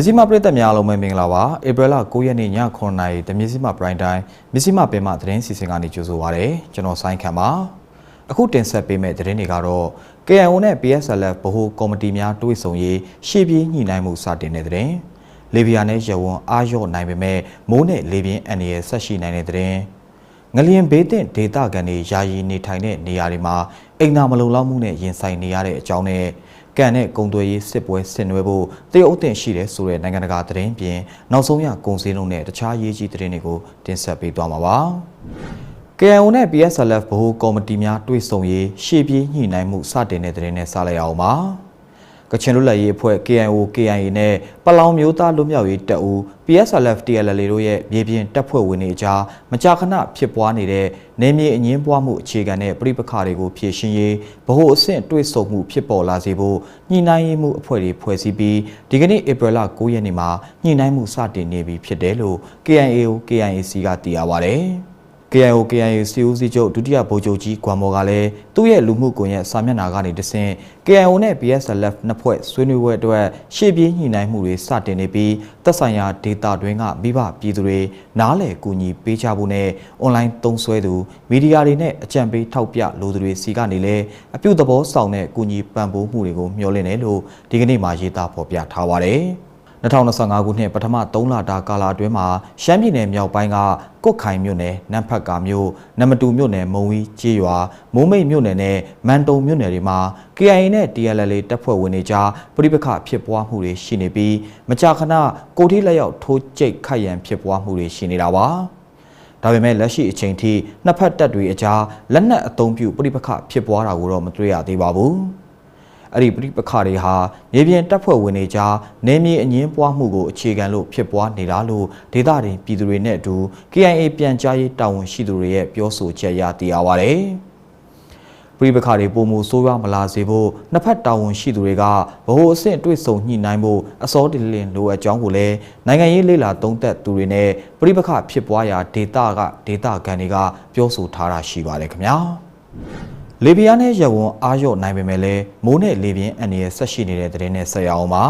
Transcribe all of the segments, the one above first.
မြစီမပရိသတ်များအားလုံးပဲမင်္ဂလာပါဧပြီလ9ရက်နေ့ည9:00နာရီတမြစီမပရိုင်တိုင်းမြစီမပင်မသတင်းစီစဉ်ကနေကြိုဆိုပါရစေကျွန်တော်ဆိုင်းခံပါအခုတင်ဆက်ပေးမယ့်သတင်းတွေကတော့ KIO နဲ့ PSLF ဗဟိုကော်မတီများတွဲဆုံရေးရှေ့ပြေးညှိနှိုင်းမှုစတင်တဲ့သတင်းလေဗီယာနဲ့ရဝွန်အားရော့နိုင်ပေမဲ့မိုးနဲ့လေပြင်းအန္တရာယ်ဆက်ရှိနိုင်တဲ့သတင်းငလျင်ဘေးတင်ဒေသခံတွေယာယီနေထိုင်တဲ့နေရာတွေမှာအိမ်သာမလုံလောက်မှုနဲ့ရင်ဆိုင်နေရတဲ့အကြောင်းနဲ့ ကန်နဲ့ကုံသွေးရေးစစ်ပွဲဆင်နွှဲဖို့တရုတ်အသင့်ရှိတယ်ဆိုတဲ့နိုင်ငံတကာသတင်းပြင်နောက်ဆုံးရကုံစင်းလုံးနဲ့တခြားရေးကြီးသတင်းတွေကိုတင်ဆက်ပေးသွားမှာပါ။ KIO နဲ့ PSLF ဗဟိုကော်မတီများတွဲဆုံရေးရှေ့ပြေးညှိနှိုင်းမှုစတင်တဲ့သတင်းနဲ့စလိုက်အောင်ပါ။ ကချင်လွတ်လပ်ရေးအဖွဲ့ KIO KIA နဲ့ပလောင်မျိုးသားလွတ်မြောက်ရေးတပ်ဦး PSLF TLL တို့ရဲ့မြေပြင်တပ်ဖွဲ့ဝင်တွေကြားမကြာခဏဖြစ်ပွားနေတဲ့နေမြေအငင်းပွားမှုအခြေခံတဲ့ပြည်ပခါတွေကိုဖြည့်ရှင်းရေးဗဟိုအဆင့်တွဲဆုံမှုဖြစ်ပေါ်လာစေဖို့ညှိနှိုင်းရေးမှုအဖွဲ့တွေဖွဲ့စည်းပြီးဒီကနေ့ဧပြီလ9ရက်နေ့မှာညှိနှိုင်းမှုစတင်နေပြီဖြစ်တယ်လို့ KIAO KIAC ကသိရပါဗျ။ KIO KIA စီဦးစီးချုပ်ဒုတိယဗိုလ်ချုပ်ကြီးကွမ်မော်ကလည်းသူ့ရဲ့လူမှုကွန်ရက်စာမျက်နှာကနေတဆင့် KIO နဲ့ PSLF နှစ်ဖွဲ့ဆွေးနွေးပွဲအတွက်ရှေ့ပြေးညှိနှိုင်းမှုတွေစတင်နေပြီးသက်ဆိုင်ရာဒေတာတွင်ကမိဘပြည်သူတွေနားလည်ကူညီပေးကြဖို့နဲ့အွန်လိုင်းသုံးစွဲသူမီဒီယာတွေနဲ့အကြံပေးထောက်ပြလိုသူတွေစီကနေလည်းအပြုသဘောဆောင်တဲ့ကူညီပံ့ပိုးမှုတွေကိုမျှော်လင့်တယ်လို့ဒီကနေ့မှရေးသားဖော်ပြထားပါတယ်။ 2025ခုနှစ်ပထမ3လတာကာလအတွင်းမှာရှမ်းပြည်နယ်မြောက်ပိုင်းကကုတ်ခိုင်မြို့နယ်နမ်ဖတ်ကာမြို့နမတူမြို့နယ်မုံဝီကျေးရွာမိုးမိတ်မြို့နယ်နဲ့မန်တုံမြို့နယ်တွေမှာ KIA နဲ့ TLL တပ်ဖွဲ့ဝင်တွေကြားပြိပခဖြစ်ပွားမှုတွေရှိနေပြီးမကြာခဏကိုထိလက်ရောက်ထိုးကျိတ်ခိုက်ရန်ဖြစ်ပွားမှုတွေရှိနေတာပါဒါပေမဲ့လက်ရှိအချိန်ထိနှစ်ဖက်တပ်တွေအကြားလက်နက်အုံပြုပြိပခဖြစ်ပွားတာကိုတော့မတွေ့ရသေးပါဘူး။ အဲ့ဒီပြိပခါတွေဟာမြေပြင်တပ်ဖွဲ့ဝင်တွေကြားနေမြေအငင်းပွားမှုကိုအခြေခံလို့ဖြစ်ပွားနေတာလို့ဒေသတွင်ပြည်သူတွေနဲ့အတူ KIA ပြန်ကြားရေးတာဝန်ရှိသူတွေရဲ့ပြောဆိုချက်ရသိရပါဗျ။ပြည်ပခါတွေပုံမှုဆိုးရွားမလာစေဖို့နှစ်ဖက်တာဝန်ရှိသူတွေကဗဟိုအဆင့်တွေ့ဆုံညှိနှိုင်းဖို့အစောတလင်လိုအပ်ကြောင်းကိုလည်းနိုင်ငံရေးလေလာသုံးသက်သူတွေနဲ့ပြည်ပခဖြစ်ပွားရာဒေသကဒေသခံတွေကပြောဆိုထားတာရှိပါတယ်ခင်ဗျာ။ လေပြင်းနဲ့ရဝွန်အားရော့နိုင်ပေမဲ့လည်းမိုးနဲ့လေပြင်းအန္တရာယ်ဆက်ရှိနေတဲ့တဲ့နဲ့ဆက်ရအောင်ပါ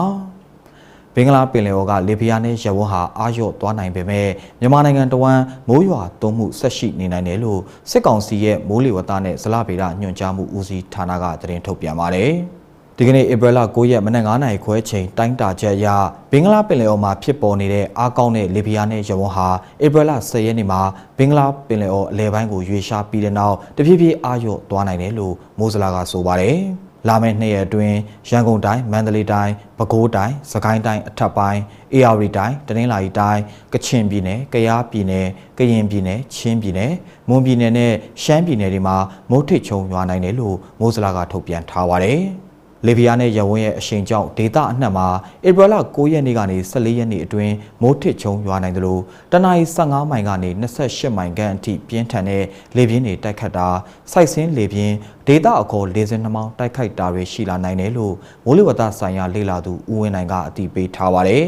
ဘင်္ဂလားပင်လယ်အော်ကလေပြင်းနဲ့ရဝွန်ဟာအားရော့သွားနိုင်ပေမဲ့မြန်မာနိုင်ငံတဝန်းမိုးရွာသွန်းမှုဆက်ရှိနေနိုင်တယ်လို့စစ်ကောင်စီရဲ့မိုးလေဝသနဲ့ဇလဗေဒညွှန်ကြားမှုဦးစီးဌာနကသတင်းထုတ်ပြန်ပါတယ်။ ဒီကနေ့ဧပြီလ9ရက်မနက်9:00နာရီခွဲချိန်တိုင်းတာချက်အရဘင်္ဂလားပင်လယ်အော်မှာဖြစ်ပေါ်နေတဲ့အားကောင်းတဲ့လေပြင်းနဲ့ရဝန်းဟာဧပြီလ10ရက်နေ့မှာဘင်္ဂလားပင်လယ်အော်အလဲပိုင်းကိုရွေ့ရှားပြီးတဲ့နောက်တဖြည်းဖြည်းအားလျော့သွားနိုင်တယ်လို့မိုးစလာကဆိုပါတယ်။လာမယ့်နှစ်ရက်အတွင်းရန်ကုန်တိုင်းမန္တလေးတိုင်းပဲခူးတိုင်းစကိုင်းတိုင်းအထက်ပိုင်းအေရဝတီတိုင်းတနင်္လာရီတိုင်းကချင်ပြည်နယ်ကယားပြည်နယ်ကရင်ပြည်နယ်ချင်းပြည်နယ်မွန်ပြည်နယ်နဲ့ရှမ်းပြည်နယ်တွေမှာမိုးထစ်ချုံရွာနိုင်တယ်လို့မိုးစလာကထုတ်ပြန်ထားပါတယ်။ လေဗီယာနဲ့ရဝန်းရဲ့အရှိန်ကြောင့်ဒေသအနှံ့မှာဧပြီလ9ရက်နေ့ကနေ14ရက်နေ့အတွင်းမိုးထစ်ချုံရွာနိုင်တယ်လို့တနအီ15မိုင်ကနေ28မိုင်ခန့်အထိပြင်းထန်တဲ့လေပြင်းတွေတိုက်ခတ်တာစိုက်စင်းလေပြင်းဒေသအခေါ်လေစင်းနှမောင်းတိုက်ခိုက်တာတွေရှိလာနိုင်တယ်လို့မိုးလေဝသဆိုင်ရာလေ့လာသူဦးဝင်းနိုင်ကအတည်ပြုထားပါတယ်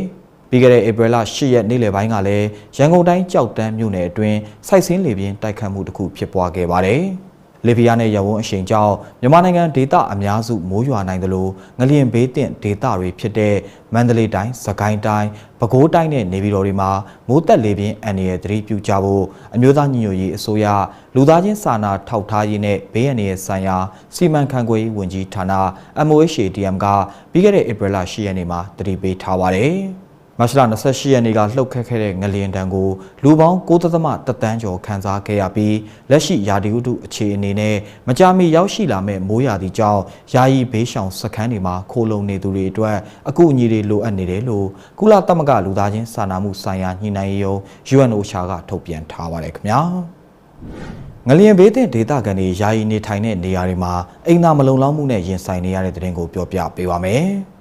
ပြီးခဲ့တဲ့ဧပြီလ10ရက်နေ့လယ်ပိုင်းကလည်းရန်ကုန်တိုင်းကြောက်တန်းမြို့နယ်အတွင်းစိုက်စင်းလေပြင်းတိုက်ခတ်မှုတစ်ခုဖြစ်ပွားခဲ့ပါတယ်။ လေဗီယာနဲ့ရဝန်းအရှိန်ကြောင့်မြန်မာနိုင်ငံဒေသအများစုမိုးရွာနိုင်သလိုငလျင်ဘေးတင်ဒေသတွေဖြစ်တဲ့မန္တလေးတိုင်း၊စကိုင်းတိုင်း၊ပဲခူးတိုင်းနဲ့နေပြည်တော်တွေမှာမိုးတက်လေပြင်းအန္တရာယ်သတိပြုကြဖို့အမျိုးသားညီညွတ်ရေးအစိုးရလူသားချင်းစာနာထောက်ထားရေးနဲ့ဘေးအန္တရာယ်ဆိုင်ရာစီမံခန့်ခွဲရေးဝန်ကြီးဌာန MOHADM ကပြီးခဲ့တဲ့ဧပြီလ10ရက်နေ့မှာတတိပေးထားပါတယ်။ မတ်လ28ရက်နေ့ကလှုပ်ခတ်ခဲ့တဲ့ငလျင်တံကိုလူပေါင်း9သမတတန်းကျော်ခံစားခဲ့ရပြီးလက်ရှိယာဒီဥတုအခြေအနေနဲ့မကြာမီရောက်ရှိလာမဲ့မိုးရာသီကြောင့်ယာယီဘေးရှောင်စခန်းတွေမှာခိုးလုံနေသူတွေအတွက်အကူအညီတွေလိုအပ်နေတယ်လို့ကုလသမဂ္ဂလူသားချင်းစာနာမှုဆိုင်ရာညှိနှိုင်းရေးရုံး UNOCHA ကထုတ်ပြန်ထားပါတယ်ခင်ဗျာငလျင်ဘေးသင့်ဒေသခံတွေယာယီနေထိုင်တဲ့နေရာတွေမှာအိမ်သာမလုံလောက်မှုနဲ့ရင်ဆိုင်နေရတဲ့တဲ့တင်ကိုပြောပြပေးပါမယ်။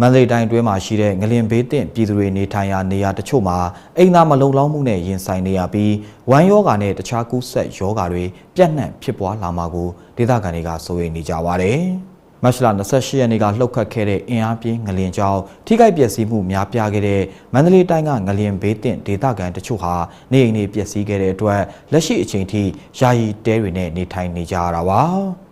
မန္တလေးတိုင်းအတွင်းမှာရှိတဲ့ငလင်ဘေးသင့်ပြည်သူတွေနေထိုင်ရာနေရာတချို့မှာအိမ်သာမလုံလောက်မှုနဲ့ရင်ဆိုင်နေရပြီးဝမ်းယောဂါနဲ့တခြားကူးစက်ယောဂါတွေပြန့်နှံ့ဖြစ်ပွားလာမှာကိုဒေသခံတွေကစိုးရိမ်နေကြပါတယ်။မတ်လ28ရက်နေ့ကလှုပ်ခတ်ခဲ့တဲ့အင်အားပြင်းငလင်ကြောင့်ထိခိုက်ပျက်စီးမှုများပြားခဲ့တဲ့မန္တလေးတိုင်းကငလင်ဘေးသင့်ဒေသခံတချို့ဟာနေအိမ်တွေပျက်စီးခဲ့တဲ့အတွက်လက်ရှိအချိန်ထိယာယီတဲတွေနဲ့နေထိုင်နေကြရတာပါ။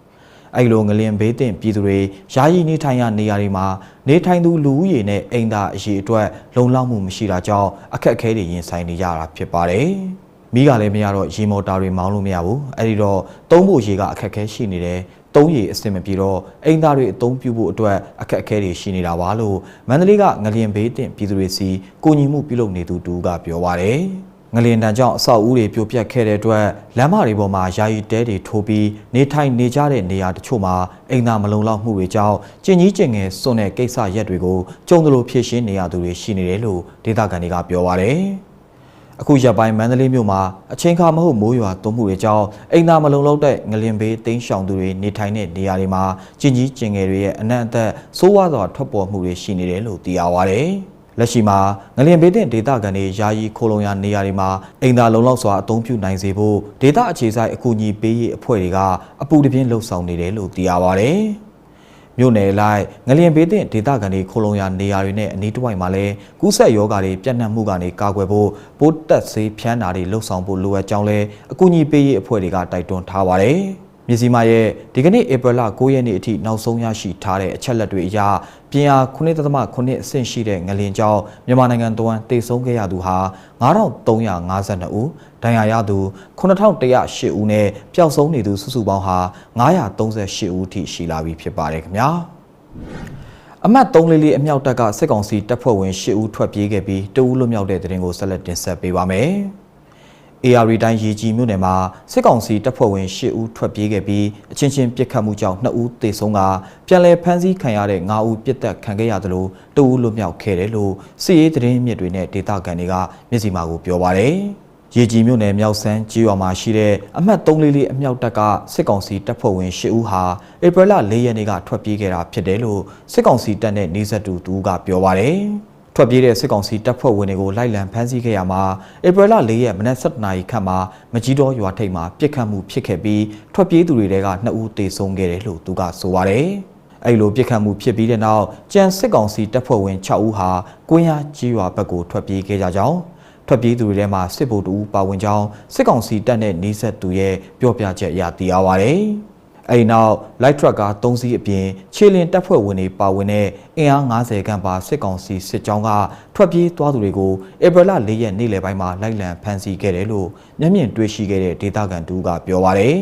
အအဲ့လိုငလင်ဘေးတင်ပြည်သူတွေယာယီနေထိုင်ရာနေရာတွေမှာနေထိုင်သူလူဦးရေနဲ့အိမ်သာအရေအတွက်လုံလောက်မှုမရှိတာကြောင့်အခက်အခဲတွေရင်ဆိုင်နေရတာဖြစ်ပါတယ်။မိကလည်းမရတော့ရေမော်တာတွေမောင်းလို့မရဘူး။အဲ့ဒီတော့သုံးဖို့ရေကအခက်အခဲရှိနေတယ်။သုံးရေအဆင်မပြေတော့အိမ်သားတွေအသုံးပြုဖို့အတွက်အခက်အခဲတွေရှိနေတာပါလို့မန္တလေးကငလျင်ဘေးတင်ပြည်သူတွေစီကိုညီမှုပြုလုပ်နေသူတူကပြောပါတယ်။ ငလျင်တန်ကြောင့်အဆောက်အဦတွေပြိုပျက်ခဲ့တဲ့အတွက်လမ်းမတွေပေါ်မှာယာယီတဲတွေထိုးပြီးနေထိုင်နေကြတဲ့နေရာတချို့မှာအိမ်သာမလုံလောက်မှုတွေကြောင့်ကျင်ကြီးကျင်ငယ်စွန့်တဲ့ကိစ္စရက်တွေကိုကြုံသလိုဖြည့်ရှင်းနေရသူတွေရှိနေတယ်လို့ဒေသခံတွေကပြောပါတယ်။အခုရက်ပိုင်းမန္တလေးမြို့မှာအချိန်ခါမဟုတ်မိုးရွာသွန်းမှုတွေကြောင့်အိမ်သာမလုံလောက်တဲ့ငလင်ဘေးတင်းရှောင်သူတွေနေထိုင်တဲ့နေရာတွေမှာကျင်ကြီးကျင်ငယ်တွေရဲ့အနံ့အသက်ဆိုးဝါးစွာထွက်ပေါ်မှုတွေရှိနေတယ်လို့သိရပါဗျ။ လက်ရှိမှာငလင်ဘေးတင်ဒေသခံတွေယာယီခိုလုံရနေရာတွေမှာအိမ်သာလုံလောက်စွာအသုံးပြုနိုင်စေဖို့ဒေသအခြေစိုက်အကူအညီပေးရေးအဖွဲ့တွေကအပူတပြင်းလှုပ်ဆောင်နေတယ်လို့သိရပါဗျ။မြို့နယ်လိုက်ငလျင်ဘေးတင်ဒေသခံတွေခိုလုံရနေရာတွေနဲ့အနီးတစ်ဝိုက်မှာလည်းကူးဆက်ရောဂါတွေပြန့်နှံ့မှုကနေကာကွယ်ဖို့ပိုးတက်ဆေးဖြန်းတာတွေလှုပ်ဆောင်ဖို့လိုအပ်ကြောင်းလဲအကူအညီပေးရေးအဖွဲ့တွေကတိုက်တွန်းထားပါတယ်။ မြစည်းမရဲ့ဒီကနေ့ဧပြီလ9ရက်နေ့အထိနောက်ဆုံးရရှိထားတဲ့အချက်လက်တွေအရပြင်အား9.9အဆင့်ရှိတဲ့ငလျင်ကြောင့်မြန်မာနိုင်ငံတော်ဝန်တေဆုံးခဲ့ရသူဟာ9352ဦးဒဏ်ရာရသူ9108ဦးနဲ့ပျောက်ဆုံးနေသူစုစုပေါင်းဟာ938ဦးထိရှိလာပြီဖြစ်ပါတယ်ခင်ဗျာအမှတ်344အမြောက်တပ်ကစစ်ကောင်စီတပ်ဖွဲ့ဝင်10ဦးထွက်ပြေးခဲ့ပြီးတဦးလွတ်မြောက်တဲ့တဲ့ရင်ကိုဆက်လက်တင်ဆက်ပေးပါမယ်။ AR တိုင်းရေကြီးမြို့နယ်မှာစစ်ကောင်စီတပ်ဖွဲ့ဝင်10ဦးထွက်ပြေးခဲ့ပြီးအချင်းချင်းပစ်ခတ်မှုကြောင့်2ဦးသေဆုံးကပြန်လည်ဖမ်းဆီးခံရတဲ့9ဦးပြစ်တက်ခံခဲ့ရသလိုတဦးလွတ်မြောက်ခဲ့တယ်လို့စစ်ရေးသတင်းမြစ်တွေနဲ့ဒေသခံတွေကမျက်စိမှကိုပြောပါရယ်။ရေကြီးမြို့နယ်မြောက်စမ်းကြီးရွာမှာရှိတဲ့အမှတ်344အမြောက်တပ်ကစစ်ကောင်စီတပ်ဖွဲ့ဝင်10ဦးဟာဧပြီလ4ရက်နေ့ကထွက်ပြေးခဲ့တာဖြစ်တယ်လို့စစ်ကောင်စီတပ်နဲ့နေဆက်တူတူကပြောပါရယ်။ ထွက်ပြေးတဲ့စစ်ကောင်စီတပ်ဖွဲ့ဝင်တွေကိုလိုက်လံဖမ်းဆီးခဲ့ရမှာဧပြီလ၄ရက်မနက်7:00နာရီခန့်မှာမကြီးတော်ရွာထိပ်မှာပြစ်ခတ်မှုဖြစ်ခဲ့ပြီးထွက်ပြေးသူတွေတဲက2ဦးသေဆုံးခဲ့တယ်လို့သူကဆိုပါတယ်။အဲ့လိုပြစ်ခတ်မှုဖြစ်ပြီးတဲ့နောက်ကြံစစ်ကောင်စီတပ်ဖွဲ့ဝင်6ဦးဟာကွင်းရကြီးရွာဘက်ကိုထွက်ပြေးခဲ့ကြကြောင်းထွက်ပြေးသူတွေထဲမှာစစ်ဗိုလ်တဦးပါဝင်ကြောင်းစစ်ကောင်စီတပ်နဲ့နှီးဆက်သူရဲ့ပြောပြချက်အရသိရပါဗျ။ အဲဒီနောက်လိုက်ထရက်ကား၃စီးအပြင်ခြေလင်တပ်ဖွဲ့ဝင်တွေပါဝင်တဲ့အင်အား90ခန့်ပါစစ်ကောင်စီစစ်ကြောင်းကထွက်ပြေးသွားသူတွေကိုဧပြီလ၄ရက်နေ့လယ်ပိုင်းမှာလိုက်လံဖမ်းဆီးခဲ့တယ်လို့မျက်မြင်တွေ့ရှိခဲ့တဲ့ဒေသခံတူကပြောပါရယ်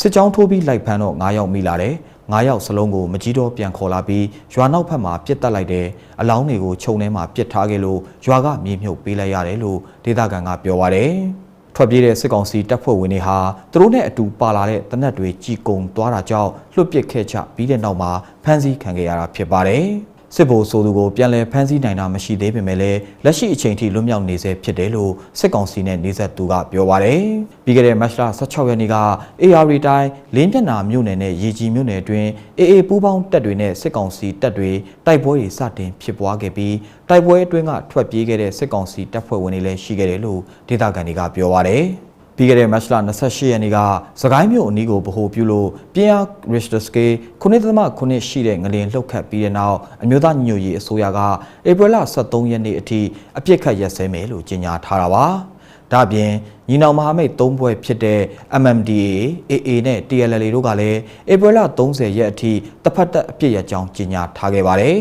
စစ်ကြောင်းထိုးပြီးလိုက်ဖမ်းတော့9ယောက်မိလာတယ်9ယောက်စလုံးကိုမကြီးတော့ပြန်ခေါ်လာပြီးရွာနောက်ဖက်မှာပြစ်တက်လိုက်တယ်အလောင်းတွေကိုခြုံထဲမှာပြစ်ထားခဲ့လို့ရွာကမြေမြုပ်ပေးလိုက်ရတယ်လို့ဒေသခံကပြောပါရယ် ထွက်ပြေးတဲ့စစ်ကောင်စီတပ်ဖွဲ့ဝင်တွေဟာသူတို့နဲ့အတူပါလာတဲ့တနက်တွေကြီးကုံသွားတာကြောင့်လွတ်ပစ်ခဲ့ချပြီးတဲ့နောက်မှာဖမ်းဆီးခံခဲ့ရတာဖြစ်ပါတယ်။ စစ်ဗိုလ်ဆိုသူကိုပြန်လည်ဖမ်းဆီးနိုင်တာမရှိသေးပေမဲ့လည်းလက်ရှိအချိန်ထိလွတ်မြောက်နေဆဲဖြစ်တယ်လို့စစ်ကောင်စီနဲ့နေဆက်သူကပြောပါတယ်။ပြီးခဲ့တဲ့မတ်လ16ရက်နေ့က AR တိုင်းလင်းပြက်နာမြို့နယ်နဲ့ရေကြီးမြို့နယ်အတွင်း AA ပူးပေါင်းတပ်တွေနဲ့စစ်ကောင်စီတပ်တွေတိုက်ပွဲတွေစတင်ဖြစ်ပွားခဲ့ပြီးတိုက်ပွဲအတွင်းကထွက်ပြေးခဲ့တဲ့စစ်ကောင်စီတပ်ဖွဲ့ဝင်တွေလည်းရှိခဲ့တယ်လို့ဒေသခံတွေကပြောပါတယ်။ ပြီးခဲ့တဲ့မတ်လ28ရက်နေ့ကစကိုင်းမြို့အနီးကိုဗဟိုပြုလို့ပြင်းအား Richter scale 9.9ရှိတဲ့ငလျင်လှုပ်ခတ်ပြီးတဲ့နောက်အမျိုးသားညွတ်ရေးအစိုးရကဧပြီလ23ရက်နေ့အထိအပြစ်ခတ်ရက်စဲမယ်လို့ကြေညာထားတာပါ။ဒါ့အပြင်ညီနောင်မဟာမိတ်၃ဘွဲ့ဖြစ်တဲ့ MMDA, AA နဲ့ TLL တို့ကလည်းဧပြီလ30ရက်အထိတစ်ဖက်သက်အပြစ်ရကြောင်းကြေညာထားခဲ့ပါတယ်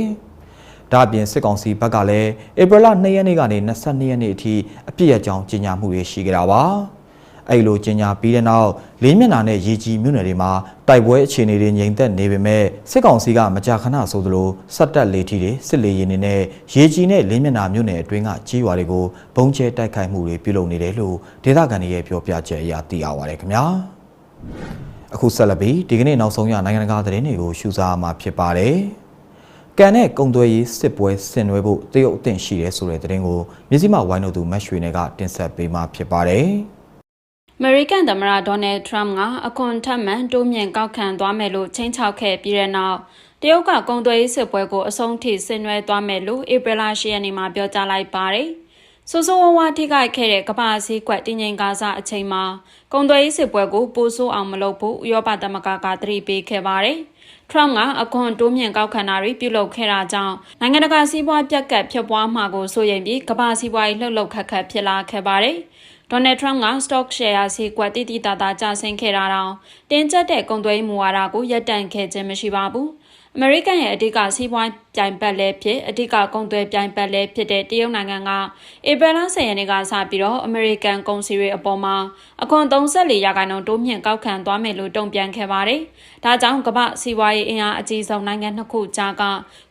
။ဒါအပြင်စစ်ကောင်စီဘက်ကလည်းဧပြီလ2ရက်နေ့ကနေ22ရက်နေ့အထိအပြစ်ရကြောင်းကြေညာမှုတွေရှိကြတာပါ။ အဲ့လိုကျင်ညာပြီးတဲ့နောက်လေးမျက်နှာနဲ့ရေကြီးမြို့နယ်တွေမှာတိုက်ပွဲအခြေအနေတွေငြိမ်သက်နေပေမဲ့စစ်ကောင်စီကမကြာခဏဆိုသလိုစက်တက်လေထီတွေစစ်လေရင်တွေနဲ့ရေကြီးနဲ့လေးမျက်နှာမြို့နယ်အတွင်းကကြီးရွာတွေကိုဘုံကျဲတိုက်ခိုက်မှုတွေပြုလုပ်နေတယ်လို့ဒေသခံတွေရဲ့ပြောပြချက်အရသိရပါတယ်ခင်ဗျာအခုဆက်လက်ပြီးဒီကနေ့နောက်ဆုံးရနိုင်ငံတကာသတင်းတွေကိုရှုစားမှာဖြစ်ပါတယ်ကန်နဲ့ကုံသွဲရေးစစ်ပွဲဆင်နွှဲဖို့တရုတ်အသင့်ရှိတယ်ဆိုတဲ့သတင်းကိုမြစည်းမဝိုင်းတို့သူမတ်ရွှေနယ်ကတင်ဆက်ပေးမှာဖြစ်ပါတယ်။ အမေရိကန်သမ္မတဒေါ်နယ်ထရမ့်ကအခွန်ထပ်မံတိုးမြင့်ကောက်ခံသွားမယ်လို့ချိန်ချောက်ခဲ့ပြီးတဲ့နောက်တရုတ်ကကုန်သွယ်ရေးစစ်ပွဲကိုအဆုံးထိဆင်နွှဲသွားမယ်လို့ဧပြီလ10ရက်နေ့မှာပြောကြားလိုက်ပါတယ်။ဆိုးဆိုးဝါးဝါထိခိုက်ခဲ့တဲ့ကမ္ဘာစည်းကွက်တင်းငင်ကားစားအချိန်မှာကုန်သွယ်ရေးစစ်ပွဲကိုပိုဆိုးအောင်မလုပ်ဖို့ဥရောပသမဂ္ဂကသတိပေးခဲ့ပါတယ်။ Trump ကအခွန်တိုးမြင့်ကောက်ခံတာတွေပြုလုပ်ခဲ့တာကြောင့်နိုင်ငံတကာစီးပွားပြက်ကတ်ဖြစ်ပွားမှာကိုစိုးရိမ်ပြီးကမ္ဘာစီးပွားရေးလှုပ်လှုပ်ခတ်ခတ်ဖြစ်လာခဲ့ပါတယ်။ ဒေါ်နယ်ထရမ့်က stock share စီကွက်တိတိတသာကျဆင်းခဲ့တာတောင်တင်းကျပ်တဲ့ကုန်သွယ်မှုဝါဒကိုရပ်တန့်ခဲ့ခြင်းမရှိပါဘူး။ အမေရိကန်ရဲ့အဓိကစီးပွားပြိုင်ဘက်လည်းဖြစ်အဓိကကုန်သွယ်ပြိုင်ဘက်လည်းဖြစ်တဲ့တရုတ်နိုင်ငံကဧပြီလ10ရက်နေ့ကစပြီးတော့အမေရိကန်ကုန်စည်တွေအပေါ်မှာအခွန်34ရာခိုင်နှုန်းတိုးမြင့်ကောက်ခံသွားမယ်လို့တုံ့ပြန်ခဲ့ပါတယ်။ဒါကြောင့်ကမ္ဘာစီးပွားရေးအင်အားအကြီးဆုံးနိုင်ငံနှစ်ခုကြားက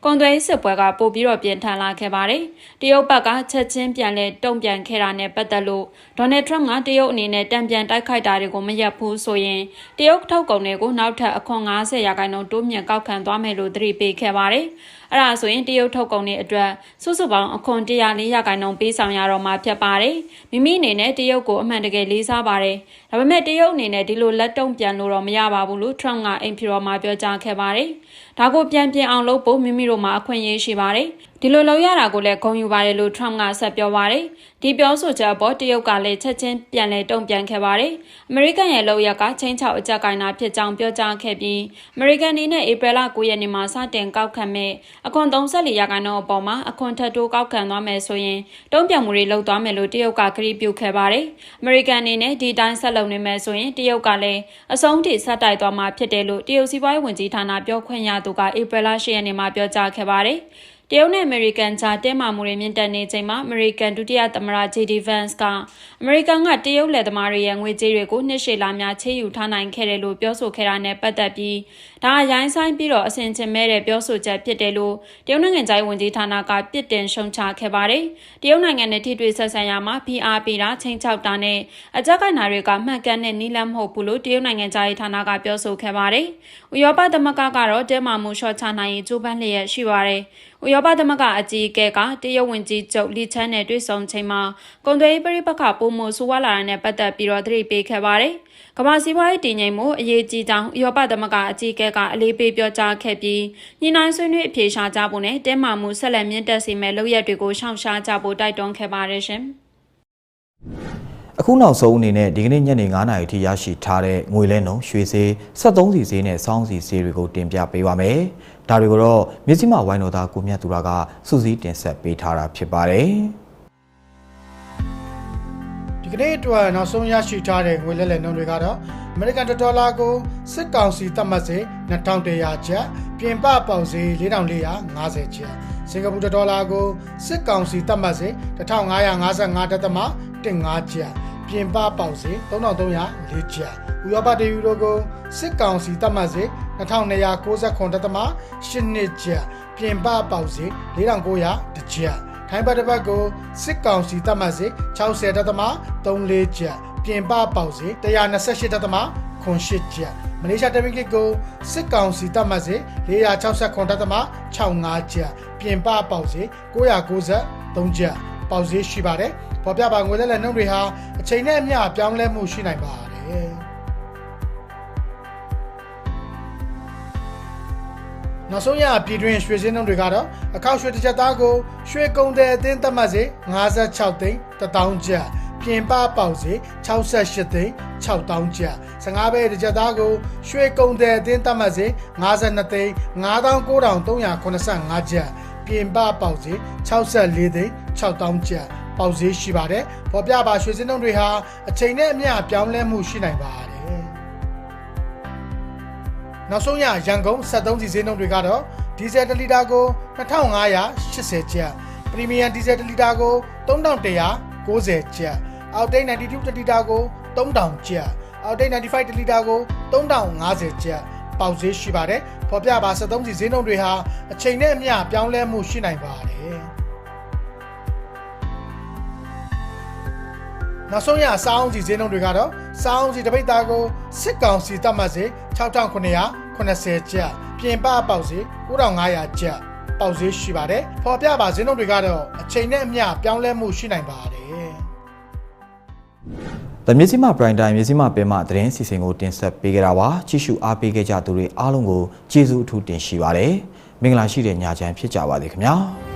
ကုန်သွယ်ရေးစစ်ပွဲကပိုပြီးတော့ပြင်းထန်လာခဲ့ပါတယ်။တရုတ်ဘက်ကချက်ချင်းပြန်လဲတုံ့ပြန်ခဲ့တာနဲ့ပတ်သက်လို့ဒေါ်နယ်ထရမ့်ကတရုတ်အနေနဲ့တံပြန်တိုက်ခိုက်တာတွေကိုမရပ်ဘူးဆိုရင်တရုတ်ထုတ်ကုန်တွေကိုနောက်ထပ်အခွန်90ရာခိုင်နှုန်းတိုးမြင့်ကောက်ခံသွားမယ်လို့သတိပေးခဲ့ပါတယ်။အဲ့ဒါဆိုရင်တရုတ်ထုတ်ကုန်တွေအတွက်စုစုပေါင်းအခွန်104ရာခိုင်နှုန်းပေးဆောင်ရတော့မှာဖြစ်ပါတယ်။မိမိအနေနဲ့တရုတ်ကိုအမှန်တကယ်လေးစားပါတယ်။ဒါပေမဲ့တရုတ်အနေနဲ့ဒီလိုလက်တုံ့ပြန်လို့တော့မရပါဘူးလို့ Trump ကအိမ်ဖြူတော်မှာပြောကြားခဲ့ပါတယ်။ဒါကိုပြန်ပြင်အောင်လုပ်ဖို့မိမိတို့မှာအခွင့်အရေးရှိပါတယ်။ ဒီလိုလုပ်ရတာကိုလည်းဂုဏ်ယူပါတယ်လို့ Trump ကဆက်ပြောပါတယ်။ဒီပြောဆိုချက်ပေါ်တရုတ်ကလည်းချက်ချင်းပြန်လဲတုံ့ပြန်ခဲ့ပါတယ်။အမေရိကန်ရဲ့လုပ်ရကချင်းချောက်အကြက်ကိုင်းတာဖြစ်ကြောင်းပြောကြားခဲ့ပြီးအမေရိကန်အနေနဲ့ဧပြီလ9ရက်နေ့မှာစတင်ကောက်ခံမဲ့အခွန်34ရာခိုင်နှုန်းအပေါ်မှာအခွန်ထပ်တိုးကောက်ခံသွားမယ်ဆိုရင်တုံ့ပြန်မှုတွေလုပ်သွားမယ်လို့တရုတ်ကကြေပြုခဲ့ပါတယ်။အမေရိကန်အနေနဲ့ဒီတိုင်းဆက်လုပ်နေမယ်ဆိုရင်တရုတ်ကလည်းအဆုံးထိဆက်တိုက်သွားမှာဖြစ်တယ်လို့တရုတ်စီးပွားရေးဝန်ကြီးဌာနပြောခွင့်ရသူကဧပြီလ10ရက်နေ့မှာပြောကြားခဲ့ပါတယ်။ တရုတ်နဲ့အမေရိကန်ကြားတင်းမာမှုတွေမြင့်တက်နေချိန်မှာအမေရိကန်ဒုတိယသမ္မတ JD Vance ကအမေရိကန်ကတရုတ်လက်သမားတွေရဲ့ငွေကြေးတွေကိုနှစ်ရှည်လာများချေးယူထားနိုင်ခဲ့တယ်လို့ပြောဆိုခဲ့တာနဲ့ပတ်သက်ပြီးဒါအရိုင်းဆိုင်ပြီးတော့အဆင်ချင်မဲ့တဲ့ပြောဆိုချက်ဖြစ်တယ်လို့တရုတ်နိုင်ငံသားဝန်ကြီးဌာနကပြစ်တင်ရှုံချခဲ့ပါတယ်။တရုတ်နိုင်ငံနဲ့ထိတွေ့ဆက်ဆံရမှာ PR ပေးတာချိန်ချောက်တာနဲ့အကြက်ကိုင်နာတွေကမှတ်ကန်တဲ့နီးလန်းမဟုတ်ဘူးလို့တရုတ်နိုင်ငံသားဌာနကပြောဆိုခဲ့ပါတယ်။ဥရောပသမဂ္ဂကတော့တဲမာမှုရှော့ချနိုင်ရေးကြိုးပမ်းလျက်ရှိပါတယ်။ ဥရောပသမဂ္ဂအကြီးအကဲကတရုတ်ဝင်ကြီးချုပ်လီချန်းနဲ့တွေ့ဆုံချိန်မှာကုန်သွယ်ရေးပြည်ပခပုံမှုဆိုးဝါးလာတဲ့နဲ့ပတ်သက်ပြီးတော့သတိပေးခဲ့ပါတယ်။ကမ္ဘာစီးပွားရေးတည်ငြိမ်မှုအရေးကြီးကြောင်းဥရောပသမဂ္ဂအကြီးအကဲကအလေးပေးပြောကြားခဲ့ပြီးညီနိုင်ဆွေးနွေးအပြေရှားကြဖို့နဲ့တင်းမာမှုဆက်လက်မြင့်တက်စေမဲ့လုပ်ရက်တွေကိုရှောင်ရှားကြဖို့တိုက်တွန်းခဲ့ပါတယ်ရှင်။အခုနောက်ဆုံးအနေနဲ့ဒီကနေ့ညနေ9:00နာရီထိရရှိထားတဲ့ငွေလဲနှုန်းရွှေဈေး73စီဈေးနဲ့စောင်းစီဈေးတွေကိုတင်ပြပေးပါမယ်။ ဒါတွေကိုတော့မြစည်းမဝိုင်းတော်သားကိုမြတ်သူရကစုစည်းတင်ဆက်ပေးထားတာဖြစ်ပါတယ်။ဒီကနေ့အတွက်နောက်ဆုံးရရှိထားတဲ့ငွေလဲလှယ်နှုန်းတွေကတော့အမေရိကန်ဒေါ်လာကိုစစ်ကောင်စီသတ်မှတ်စေ2100ကျပ်ပြင်ပပေါက်စေ4450ကျပ်စင်ကာပူဒေါ်လာကိုစစ်ကောင်စီသတ်မှတ်စေ1555.15ကျပ်ပြင်ပပေါက်စေ3304ကျပ်ဥရောပတယူရိုကိုစစ်ကောင်စီသတ်မှတ်စေ 2299.82ကျပ်ပြင်ပပေါက်စေ4900ကျပ်ထိုင်းဘတ်တစ်ပတ်ကိုစစ်ကောင်စီသတ်မှတ်စေ60တက်သမ34ကျပ်ပြင်ပပေါက်စေ128တက်သမ98ကျပ်မလေးရှားတမင်ကစ်ကိုစစ်ကောင်စီသတ်မှတ်စေ469တက်သမ65ကျပ်ပြင်ပပေါက်စေ993ကျပ်ပေါက်စေရှိပါတယ်ပေါ်ပြပါငွေလဲလဲနှုန်းတွေဟာအချိန်နဲ့အမျှပြောင်းလဲမှုရှိနိုင်ပါတယ် နောက်ဆုံးရပြည်တွင်းရွှေစင်းနှုန်းတွေကတော့အခောက်ရွှေတစ်ချက်သားကိုရွှေကုံတဲ့အသင်းသတ်မှတ်စေ56သိန်း1000ကျပ်ပြင်ပပေါက်စေ68သိန်း6000ကျပ်15ပဲတစ်ချက်သားကိုရွှေကုံတဲ့အသင်းသတ်မှတ်စေ52သိန်း99,385ကျပ်ပြင်ပပေါက်စေ64သိန်း6000ကျပ်ပေါက်ဈေးရှိပါတယ်။ပေါ်ပြပါရွှေစင်းနှုန်းတွေဟာအချိန်နဲ့အမျှပြောင်းလဲမှုရှိနိုင်ပါတယ်။ နောက်ဆုံးရရန်ကုန်73စီဈေးနှုန်းတွေကတော့ဒီဇယ်1လီတာကို2580ကျပ်ပရီမီယံဒီဇယ်1လီတာကို3190ကျပ်အောက်တိတ်92တလီတာကို3000ကျပ်အောက်တိတ်95တလီတာကို3050ကျပ်ပေါက်ဈေးရှိပါတယ်ဖော်ပြပါ73စီဈေးနှုန်းတွေဟာအချိန်နဲ့အမျှပြောင်းလဲမှုရှိနိုင်ပါတယ်နောက်ဆုံးရစောင်းစီဈေးနှုန်းတွေကတော့ စောင်းစီတပိတ်သားကိုစစ်ကောင်စီတတ်မှတ်စေ6980ကျပ်ပြင်ပပေါက်စေ9500ကျပ်ပေါက်ဈေးရှိပါတယ်ဖော်ပြပါဈေးနှုန်းတွေကတော့အချိန်နဲ့အမျှပြောင်းလဲမှုရှိနိုင်ပါတယ်။ The မြစည်းမ Prime Time မြစည်းမပင်မသတင်းစီစဉ်ကိုတင်ဆက်ပေးကြတာပါ။ကြည့်ရှုအားပေးခဲ့ကြသူတွေအားလုံးကိုကျေးဇူးအထူးတင်ရှိပါတယ်။မင်္ဂလာရှိတဲ့ညချမ်းဖြစ်ကြပါစေခင်ဗျာ။